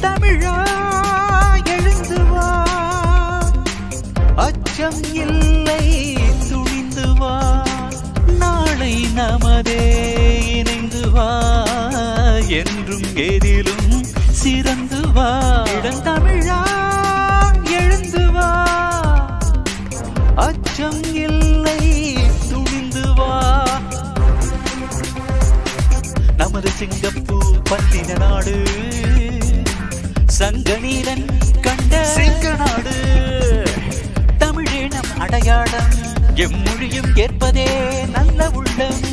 இளந்தமிழா எழுந்து வா. அச்சம் இல்லை துணிந்து வா. நாளை நமதே இணைந்து வா. என்றும் எதிலும் சிறந்து வா. இளந்தமிழா எழுந்து வா. அச்சம் இல்லை துணிந்து வா. நமது சிங்கப்பூர் பத்தின நாடு சங்கநீரன் கண்ட சிங்க நாடு தமிழினம் அடையாளம் எம்மொழியும் கேட்பதே நல்ல உள்ளம்.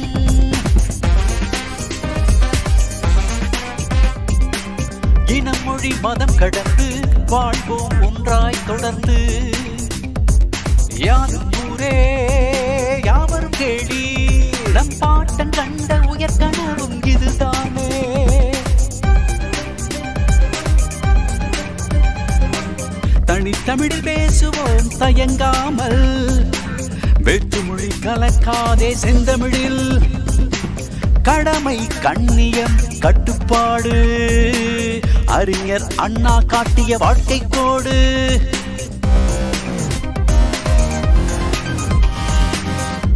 இனம் மொழி மதம் கடந்து வாழ்வோம் ஒன்றாய் தொடர்ந்து. யாரும் ஊரே யாவரும் கேளி நம் பாட்டன் கண்ட உயர் தமிழில் பேசுவோம் தயங்காமல். வெற்றுமொழி கலக்காதே செந்தமிழில். கடமை கண்ணியம் கட்டுப்பாடு. அறிஞர் அண்ணா காட்டிய வாழ்க்கை கோடு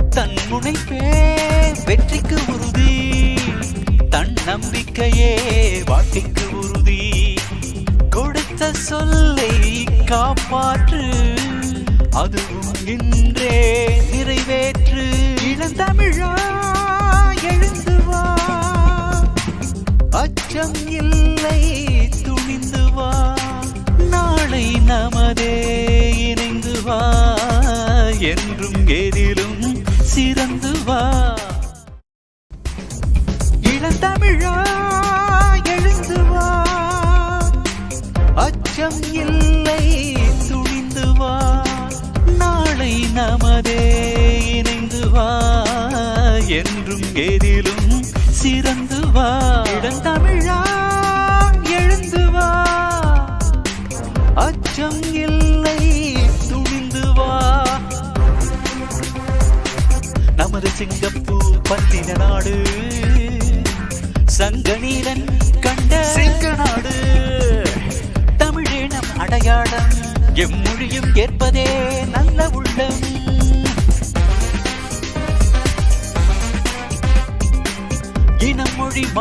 தன் முனைப்பே வெற்றிக்கு உறுதி. தன் நம்பிக்கையே வாழ்க்கைக்கு உறுதி. சொல்லை காப்பாற்று. அதுவும் இன்றே நிறைவேற்று. இளந்தமிழா எழுந்து வா. அச்சம் இல்லை துணிந்து வா. நாளை நமதே இணைந்து வா. என்றும் எதிலும் சிறந்து வா. இளந்தமிழா நமதே இணைந்து வா. என்றும் எதிலும் சிறந்து வா. இளந்தமிழா எழுந்து வா. அச்சம் இல்லை துணிந்து வா. நமது சிங்கப்பூர் பத்தின நாடு சங்கநீரன் கண்ட சிங்க நாடு. தமிழே நம் அடையாளம் எம்மொழியும் ஏற்பதே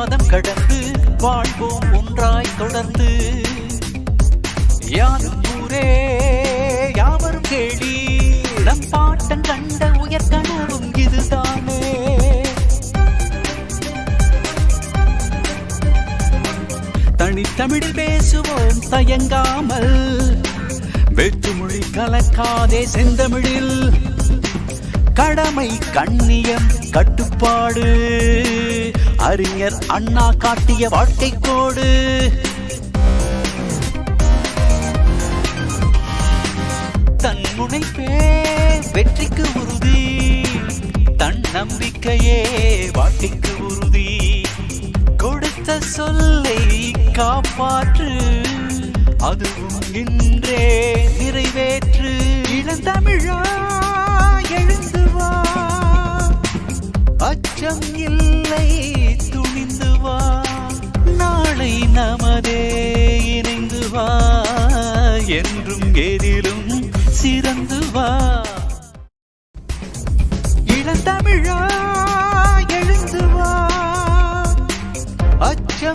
மதம் கடந்து வாழ்வோம் ஒன்றாய் தொடர்ந்து. யாரும் ஊரே யாவரும் கேளி நம் பாட்டன் கண்ட உயர் கனவும் இதுதானே. தனித்தமிழில் பேசுவோம் தயங்காமல் வெற்றுமொழி கலக்காதே செந்தமிழில். கடமை கண்ணியம் கட்டுப்பாடு. அறிஞர் அண்ணா காட்டிய வாழ்க்கை கோடு. தன் முனைப்பே வெற்றிக்கு உறுதி. தன் நம்பிக்கையே வாழ்க்கைக்கு உறுதி. கொடுத்த சொல்லை காப்பாற்று. அதுவும் இன்றே நிறைவேற்று. இளந்தமிழா நமதே இணைந்து வா என்றும் எதிலும் சிறந்து வா. இளந்தமிழா